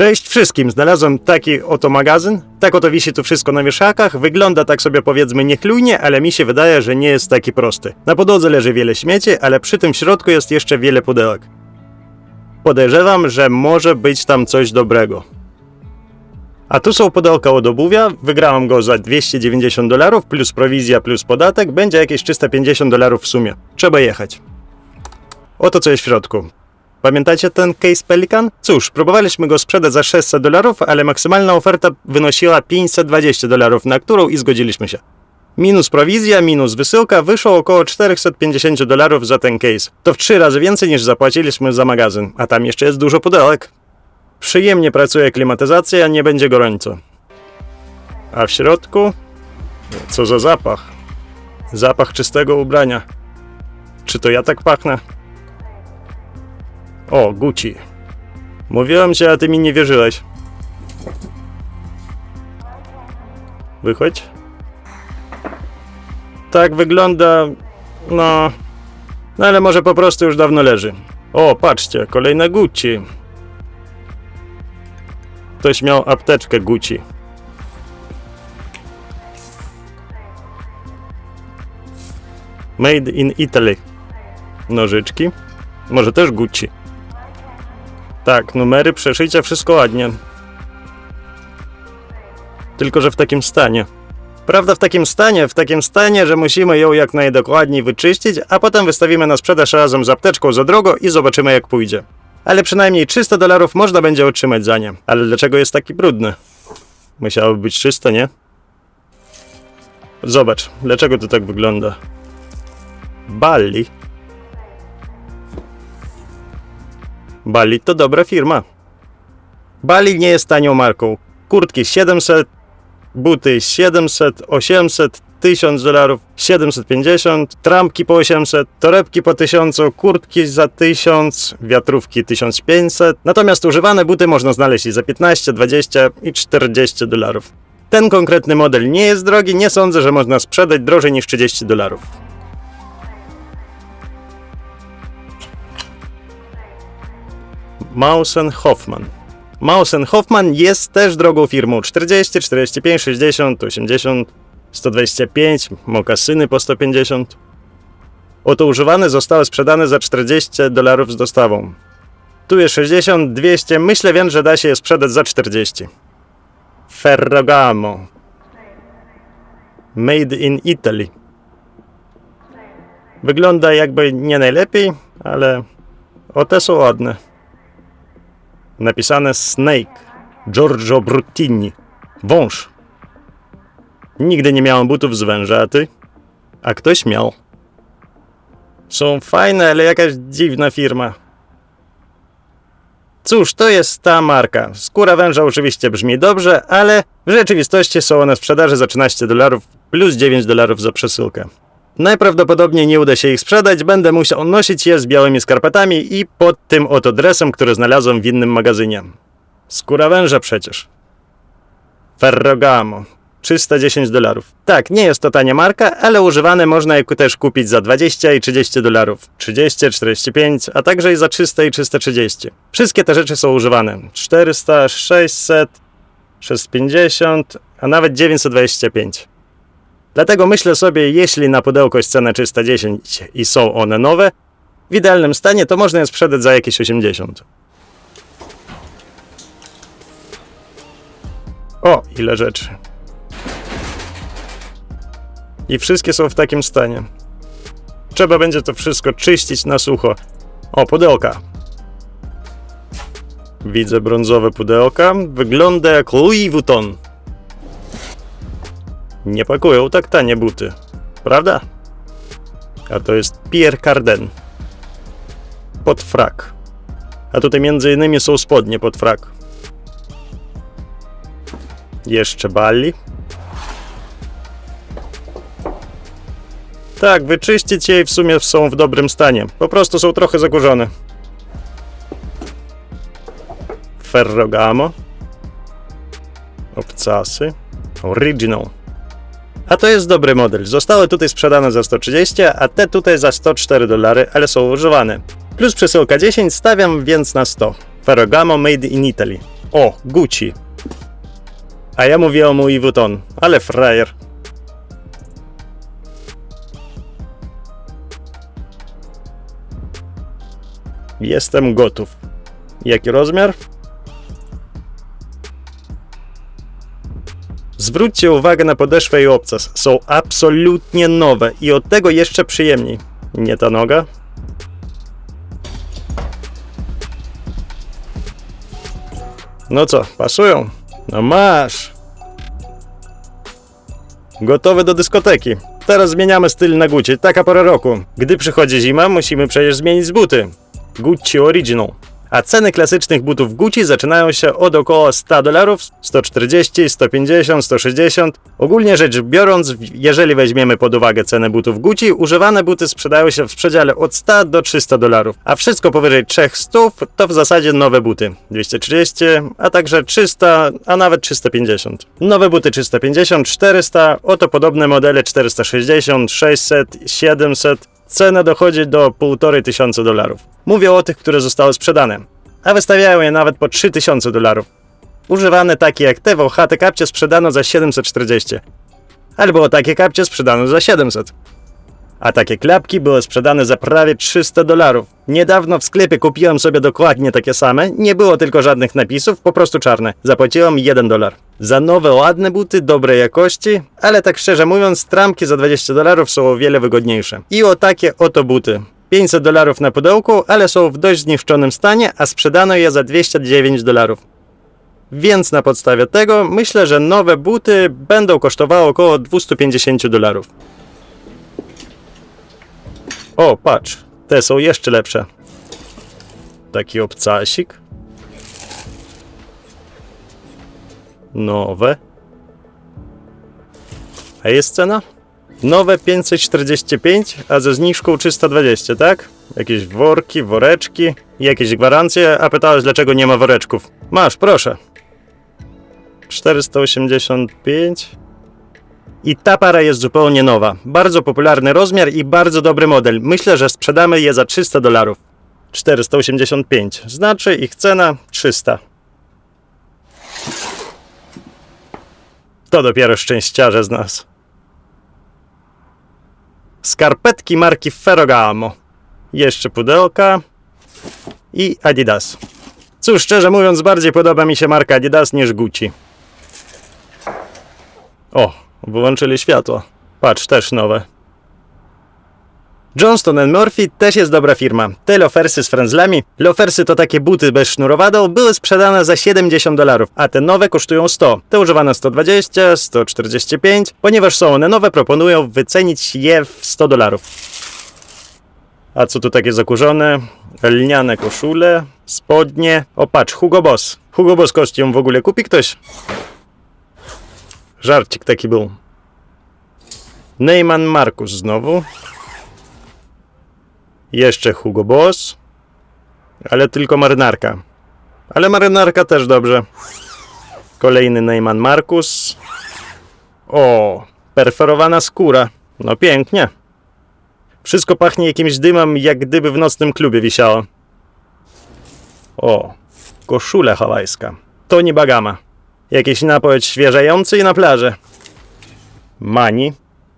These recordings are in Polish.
Cześć wszystkim, znalazłem taki oto magazyn. Tak oto wisi tu wszystko na wieszakach. Wygląda tak sobie powiedzmy niechlujnie, ale mi się wydaje, że nie jest taki prosty. Na podłodze leży wiele śmieci, ale przy tym w środku jest jeszcze wiele pudełek. Podejrzewam, że może być tam coś dobrego. A tu są pudełka od obuwia. Wygrałem go za 290 dolarów, plus prowizja, plus podatek. Będzie jakieś 350 dolarów w sumie. Trzeba jechać. Oto co jest w środku. Pamiętacie ten case Pelican? Cóż, próbowaliśmy go sprzedać za 600 dolarów, ale maksymalna oferta wynosiła 520 dolarów, na którą i zgodziliśmy się. Minus prowizja, minus wysyłka, wyszło około 450 dolarów za ten case. To w trzy razy więcej niż zapłaciliśmy za magazyn, a tam jeszcze jest dużo pudełek. Przyjemnie pracuje klimatyzacja, nie będzie gorąco. A w środku? Co za zapach? Zapach czystego ubrania. Czy to ja tak pachnę? O, Gucci. Mówiłem ci, a ty mi nie wierzyłeś. Wychodź. Tak wygląda. No. No ale może po prostu już dawno leży. O, patrzcie, kolejne Gucci. Ktoś miał apteczkę Gucci. Made in Italy. Nożyczki. Może też Gucci. Tak, numery, przeszycia, wszystko ładnie. Tylko, że w takim stanie. Prawda, w takim stanie, w takim stanie, że musimy ją jak najdokładniej wyczyścić, a potem wystawimy na sprzedaż razem z apteczką za drogo i zobaczymy jak pójdzie. Ale przynajmniej 300 dolarów można będzie otrzymać za nie. Ale dlaczego jest taki brudny? Musiałoby być czyste, nie? Zobacz, dlaczego to tak wygląda. Balli. Bali to dobra firma. Bali nie jest tanią marką. Kurtki 700, buty 700, 800, 1000 dolarów, 750, trampki po 800, torebki po 1000, kurtki za 1000, wiatrówki 1500. Natomiast używane buty można znaleźć i za 15, 20 i 40 dolarów. Ten konkretny model nie jest drogi, nie sądzę, że można sprzedać drożej niż 30 dolarów. Mausen Hoffman. Mausen Hoffman jest też drogą firmą 40, 45, 60, 80, 125, mokasyny po 150. Oto używane zostały sprzedane za 40 dolarów z dostawą. Tu jest 60, 200, myślę więc, że da się je sprzedać za 40. Ferragamo. Made in Italy. Wygląda jakby nie najlepiej, ale o te są ładne. Napisane Snake. Giorgio Bruttini. Wąż. Nigdy nie miałem butów z węża, a ty? A ktoś miał. Są fajne, ale jakaś dziwna firma. Cóż, to jest ta marka. Skóra węża oczywiście brzmi dobrze, ale w rzeczywistości są one w sprzedaży za 13 dolarów plus 9 dolarów za przesyłkę. Najprawdopodobniej nie uda się ich sprzedać, będę musiał nosić je z białymi skarpetami i pod tym oto dresem, który znalazłem w innym magazynie. Skóra węża przecież. Ferragamo. 310 dolarów. Tak, nie jest to tania marka, ale używane można je też kupić za 20 i 30 dolarów. 30, 45, a także i za 300 i 330. Wszystkie te rzeczy są używane. 400, 600, 650, a nawet 925. Dlatego myślę sobie, jeśli na pudełko jest cena 310 i są one nowe, w idealnym stanie to można je sprzedać za jakieś 80. O, ile rzeczy. I wszystkie są w takim stanie. Trzeba będzie to wszystko czyścić na sucho. O, pudełka. Widzę brązowe pudełka. Wygląda jak Louis Vuitton. Nie pakują tak tanie buty. Prawda? A to jest Pierre Cardin. Pod frak. A tutaj między innymi są spodnie pod frak. Jeszcze Bali. Tak, wyczyścić je i w sumie są w dobrym stanie. Po prostu są trochę zakurzone. Ferragamo. Obcasy. Original. A to jest dobry model. Zostały tutaj sprzedane za 130, a te tutaj za 104 dolary, ale są używane. Plus przesyłka 10, stawiam więc na 100. Ferragamo Made in Italy. O, Gucci. A ja mówię o Louis Vuitton, ale frajer. Jestem gotów. Jaki rozmiar? Zwróćcie uwagę na podeszwę i obcas. Są absolutnie nowe i od tego jeszcze przyjemniej. Nie ta noga? No co, pasują? No masz. Gotowy do dyskoteki. Teraz zmieniamy styl na Gucci, taka pora roku. Gdy przychodzi zima, musimy przecież zmienić buty. Gucci Original. A ceny klasycznych butów Gucci zaczynają się od około 100 dolarów, 140, 150, 160. Ogólnie rzecz biorąc, jeżeli weźmiemy pod uwagę cenę butów Gucci, używane buty sprzedają się w przedziale od 100 do 300 dolarów, a wszystko powyżej 300 to w zasadzie nowe buty. 230, a także 300, a nawet 350. Nowe buty 350, 400, oto podobne modele 460, 600, 700, cena dochodzi do 1,5 tysiąca dolarów. Mówię o tych, które zostały sprzedane, a wystawiają je nawet po 3000 dolarów. Używane takie jak te wąchate kapcie sprzedano za 740, albo takie kapcie sprzedano za 700. A takie klapki były sprzedane za prawie 300 dolarów. Niedawno w sklepie kupiłem sobie dokładnie takie same, nie było tylko żadnych napisów, po prostu czarne. Zapłaciłem 1 dolar. Za nowe, ładne buty, dobrej jakości, ale tak szczerze mówiąc, trampki za 20 dolarów są o wiele wygodniejsze. I o takie oto buty. 500 dolarów na pudełku, ale są w dość zniszczonym stanie, a sprzedano je za 209 dolarów. Więc na podstawie tego myślę, że nowe buty będą kosztowały około 250 dolarów. O, patrz, te są jeszcze lepsze. Taki obcasik. Nowe. A jest cena? Nowe 545, a ze zniżką 320, tak? Jakieś worki, woreczki, jakieś gwarancje, a pytałeś dlaczego nie ma woreczków. Masz, proszę. 485. I ta para jest zupełnie nowa. Bardzo popularny rozmiar i bardzo dobry model. Myślę, że sprzedamy je za 300 dolarów. 485. Znaczy ich cena 300. To dopiero szczęściarze z nas. Skarpetki marki Ferragamo. Jeszcze pudełka. I Adidas. Cóż, szczerze mówiąc, bardziej podoba mi się marka Adidas niż Gucci. O, wyłączyli światło. Patrz, też nowe. Johnston Murphy też jest dobra firma. Te lofersy z frędzlami, lofersy to takie buty bez sznurowadeł, były sprzedane za 70 dolarów, a te nowe kosztują 100. Te używane 120, 145. Ponieważ są one nowe, proponują wycenić je w 100 dolarów. A co tu takie zakurzone? Lniane koszule, spodnie. O patrz, Hugo Boss. Hugo Boss kostium w ogóle kupi ktoś? Żarcik taki był. Neyman Markus znowu. Jeszcze Hugo Boss. Ale tylko marynarka. Ale marynarka też dobrze. Kolejny Neyman Markus. O, perforowana skóra. No pięknie. Wszystko pachnie jakimś dymem, jak gdyby w nocnym klubie wisiało. O, koszula hawajska. To nie bagama. Jakiś napój odświeżający i na plaży. Mani.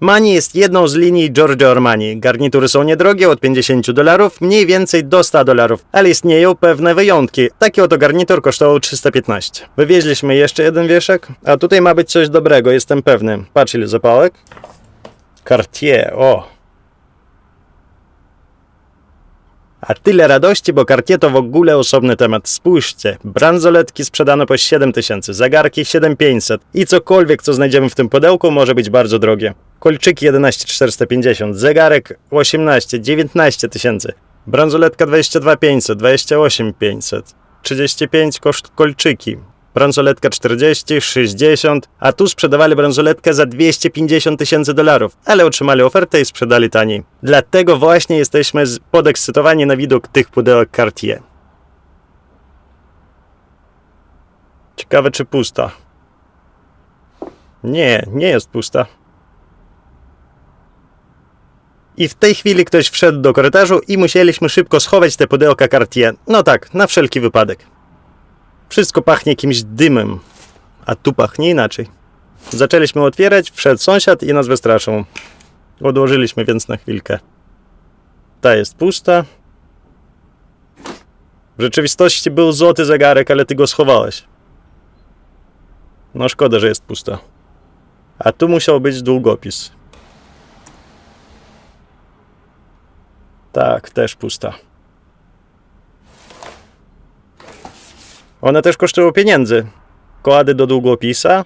Mani jest jedną z linii Giorgio Armani. Garnitury są niedrogie, od 50 dolarów, mniej więcej do 100 dolarów, ale istnieją pewne wyjątki. Taki oto garnitur kosztował 315. Wywieźliśmy jeszcze jeden wieszak, a tutaj ma być coś dobrego, jestem pewny. Patrz ile zapałek. Cartier, o. A tyle radości, bo Cartier to w ogóle osobny temat. Spójrzcie, bransoletki sprzedano po 7000, zegarki 7500 i cokolwiek, co znajdziemy w tym pudełku, może być bardzo drogie. Kolczyki 11450, zegarek 18, 19 tysięcy, bransoletka 22500, 28500, 35 koszt kolczyki, bransoletka 40, 60, a tu sprzedawali bransoletkę za 250 tysięcy dolarów, ale otrzymali ofertę i sprzedali taniej. Dlatego właśnie jesteśmy podekscytowani na widok tych pudełek Cartier. Ciekawe czy pusta. Nie, nie jest pusta. I w tej chwili ktoś wszedł do korytarzu i musieliśmy szybko schować te pudełka Cartier. No tak, na wszelki wypadek. Wszystko pachnie jakimś dymem, a tu pachnie inaczej. Zaczęliśmy otwierać, wszedł sąsiad i nas wystraszył. Odłożyliśmy więc na chwilkę. Ta jest pusta. W rzeczywistości był złoty zegarek, ale ty go schowałeś. No szkoda, że jest pusta. A tu musiał być długopis. Tak, też pusta. One też kosztują pieniędzy. Kłady do długopisa.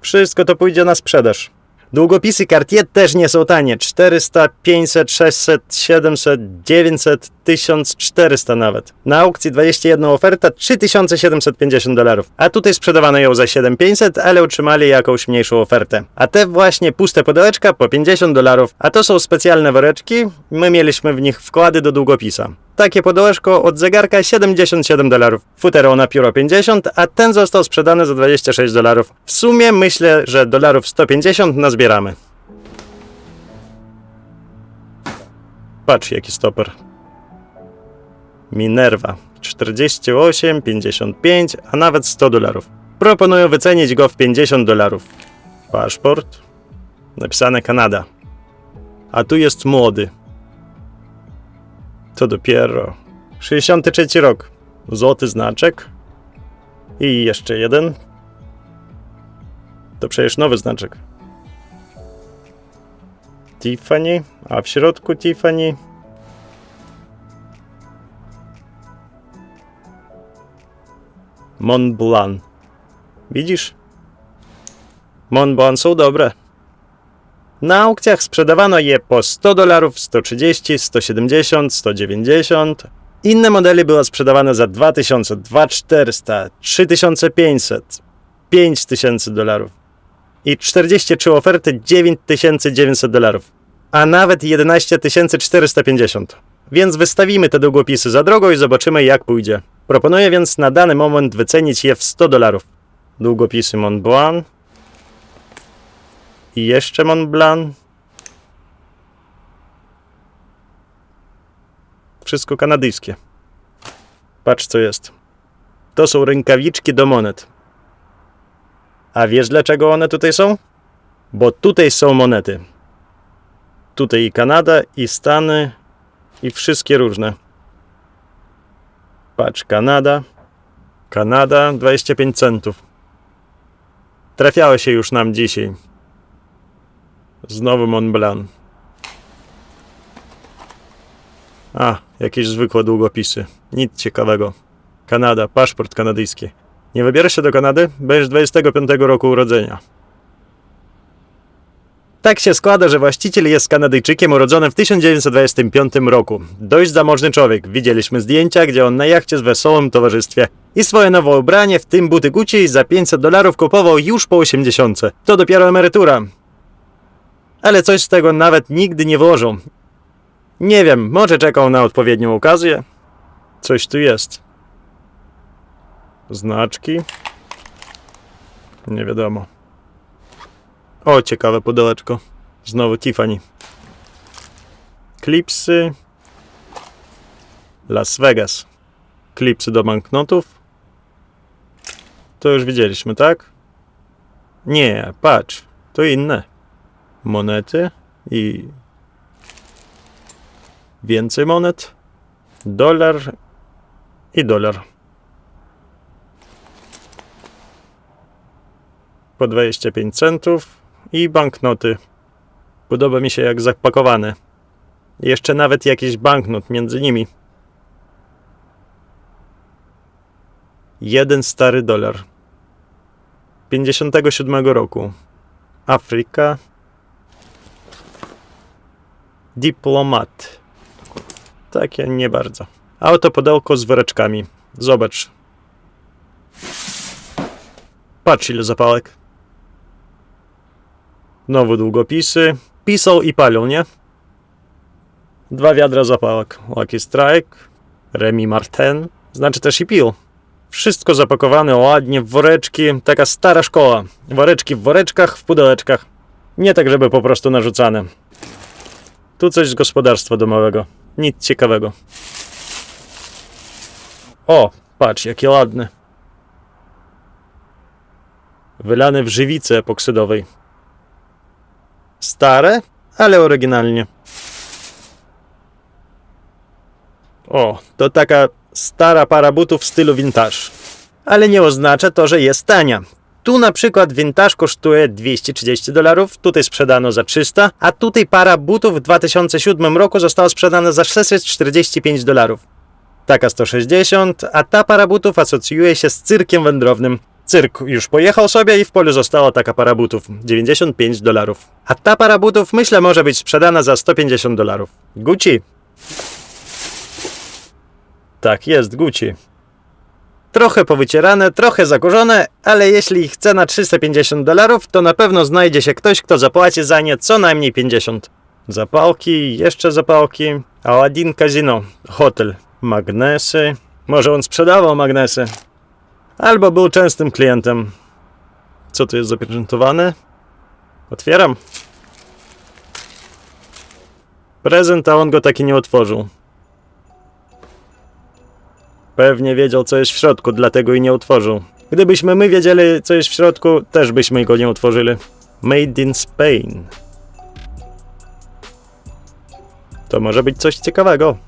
Wszystko to pójdzie na sprzedaż. Długopisy Cartier też nie są tanie. 400, 500, 600, 700, 900, 1400 nawet. Na aukcji 21 oferta 3750 dolarów. A tutaj sprzedawano ją za 7500, ale utrzymali jakąś mniejszą ofertę. A te właśnie puste pudełeczka po 50 dolarów. A to są specjalne woreczki. My mieliśmy w nich wkłady do długopisa. Takie pudełeczko od zegarka 77 dolarów. Futero na pióro 50, a ten został sprzedany za 26 dolarów. W sumie myślę, że dolarów 150 nazbieramy. Patrz jaki stoper. Minerva 48, 55, a nawet 100 dolarów. Proponuję wycenić go w 50 dolarów. Paszport. Napisane Kanada. A tu jest młody. To dopiero 63 rok. Złoty znaczek. I jeszcze jeden. To przecież nowy znaczek. Tiffany, a w środku Tiffany. Mont Blanc. Widzisz? Mont Blanc są dobre. Na aukcjach sprzedawano je po 100 dolarów, 130, 170, 190. Inne modele były sprzedawane za 2000, 2400, 3500, 5000 dolarów. I 43 oferty 9900 dolarów. A nawet 11450. Więc wystawimy te długopisy za drogo i zobaczymy jak pójdzie. Proponuję więc na dany moment wycenić je w 100 dolarów. Długopisy Mont Blanc. I jeszcze Mont Blanc. Wszystko kanadyjskie. Patrz co jest. To są rękawiczki do monet. A wiesz dlaczego one tutaj są? Bo tutaj są monety. Tutaj i Kanada, i Stany, i wszystkie różne. Patrz, Kanada. Kanada 25 centów. Trafiały się już nam dzisiaj. Znowu Mont Blanc. A, jakieś zwykłe długopisy. Nic ciekawego. Kanada, paszport kanadyjski. Nie wybierasz się do Kanady? Będziesz 25 roku urodzenia. Tak się składa, że właściciel jest Kanadyjczykiem urodzonym w 1925 roku. Dość zamożny człowiek. Widzieliśmy zdjęcia, gdzie on na jachcie z wesołym towarzystwie. I swoje nowe ubranie, w tym buty Gucci, za 500 dolarów kupował już po 80. To dopiero emerytura. Ale coś z tego nawet nigdy nie włożył. Nie wiem, może czekał na odpowiednią okazję? Coś tu jest. Znaczki? Nie wiadomo. O, ciekawe pudełeczko. Znowu Tiffany. Klipsy. Las Vegas. Klipsy do banknotów. To już widzieliśmy, tak? Nie, patrz. To inne. Monety i więcej monet. Dolar i dolar. Po 25 centów i banknoty. Podoba mi się jak zapakowane. Jeszcze nawet jakiś banknot między nimi. Jeden stary dolar. 57 roku. Afryka. Diplomat. Takie nie bardzo. Autopodełko z woreczkami. Zobacz. Patrz ile zapałek. Znowu długopisy. Pisał i palił, nie? Dwa wiadra zapałek. Lucky Strike. Remy Martin. Znaczy też i pił. Wszystko zapakowane ładnie w woreczki. Taka stara szkoła. Woreczki w woreczkach, w pudełeczkach. Nie tak, żeby po prostu narzucane. Tu coś z gospodarstwa domowego. Nic ciekawego. O, patrz, jakie ładne. Wylane w żywicy epoksydowej. Stare, ale oryginalnie. O, to taka stara para butów w stylu vintage. Ale nie oznacza to, że jest tania. Tu na przykład vintage kosztuje 230 dolarów, tutaj sprzedano za 300, a tutaj para butów w 2007 roku została sprzedana za 645 dolarów. Taka 160, a ta para butów asocjuje się z cyrkiem wędrownym. Cyrk już pojechał sobie i w polu została taka para butów 95 dolarów. A ta para butów myślę może być sprzedana za 150 dolarów. Gucci. Tak, jest Gucci. Trochę powycierane, trochę zakurzone, ale jeśli ich cena 350 dolarów, to na pewno znajdzie się ktoś, kto zapłaci za nie co najmniej 50. Zapałki, jeszcze zapałki. Aladdin Casino, hotel, magnesy. Może on sprzedawał magnesy. Albo był częstym klientem. Co tu jest zapieczętowane? Otwieram. Prezent, a on go taki nie otworzył. Pewnie wiedział, co jest w środku, dlatego i nie otworzył. Gdybyśmy my wiedzieli, co jest w środku, też byśmy go nie otworzyli. Made in Spain. To może być coś ciekawego.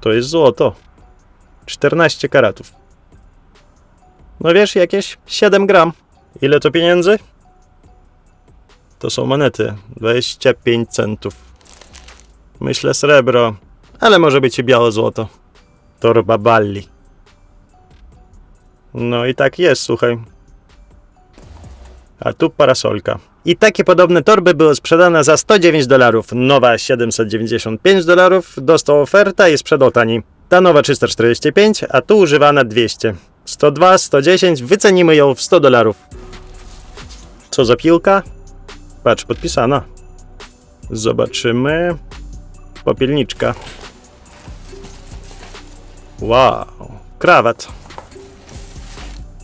To jest złoto. 14 karatów. No wiesz, jakieś 7 gram. Ile to pieniędzy? To są monety. 25 centów. Myślę srebro, ale może być i białe złoto. Torba Balli. No i tak jest, słuchaj. A tu parasolka. I takie podobne torby były sprzedane za 109 dolarów. Nowa 795 dolarów. Dostał oferta i sprzedał taniej. Ta nowa 345, a tu używana 200. 102, 110, wycenimy ją w 100 dolarów. Co za piłka? Patrz, podpisana. Zobaczymy. Popielniczka. Wow, krawat.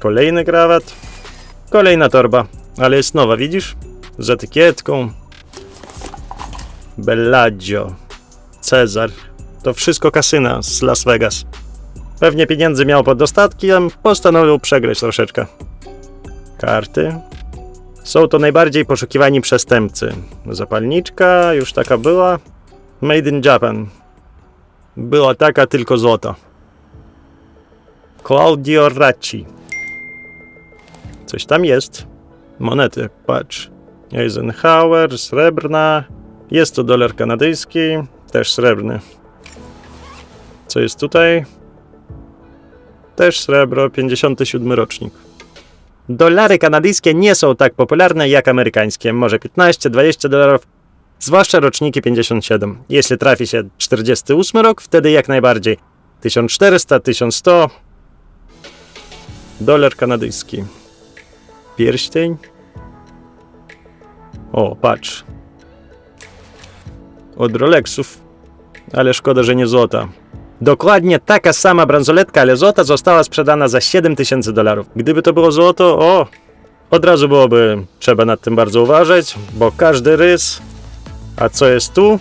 Kolejny krawat. Kolejna torba, ale jest nowa, widzisz? Z etykietką. Bellagio. Cezar. To wszystko kasyna z Las Vegas. Pewnie pieniędzy miał pod dostatkiem, postanowił przegrać troszeczkę. Karty. Są to najbardziej poszukiwani przestępcy. Zapalniczka, już taka była. Made in Japan. Była taka tylko złota. Claudio Racci. Coś tam jest. Monety, patrz. Eisenhower, srebrna. Jest to dolar kanadyjski, też srebrny. Co jest tutaj? Też srebro, 57 rocznik. Dolary kanadyjskie nie są tak popularne jak amerykańskie. Może 15-20 dolarów, zwłaszcza roczniki 57. Jeśli trafi się 48 rok, wtedy jak najbardziej. 1400, 1100. Dolar kanadyjski. Pierścień. O, patrz. Od Rolexów. Ale szkoda, że nie złota. Dokładnie taka sama bransoletka, ale złota została sprzedana za 7000 dolarów. Gdyby to było złoto, o, od razu byłoby trzeba nad tym bardzo uważać, bo każdy rys. A co jest tu?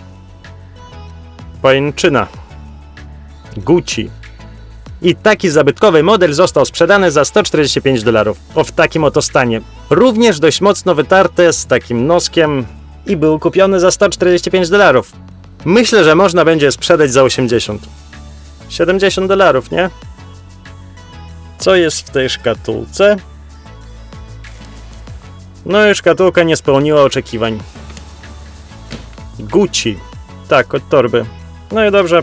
Pajęczyna. Gucci. I taki zabytkowy model został sprzedany za 145 dolarów. O w takim oto stanie. Również dość mocno wytarte, z takim noskiem i był kupiony za 145 dolarów. Myślę, że można będzie sprzedać za 80. 70 dolarów, nie? Co jest w tej szkatułce? No i szkatułka nie spełniła oczekiwań. Gucci. Tak, od torby. No i dobrze.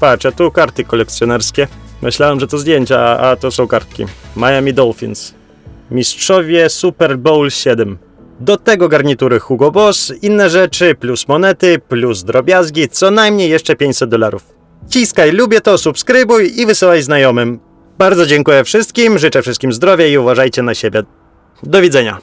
Patrz, a tu karty kolekcjonerskie. Myślałem, że to zdjęcia, a to są kartki. Miami Dolphins. Mistrzowie Super Bowl 7. Do tego garnitury Hugo Boss, inne rzeczy, plus monety, plus drobiazgi, co najmniej jeszcze 500 dolarów. Ciskaj, lubię to, subskrybuj i wysyłaj znajomym. Bardzo dziękuję wszystkim, życzę wszystkim zdrowia i uważajcie na siebie. Do widzenia.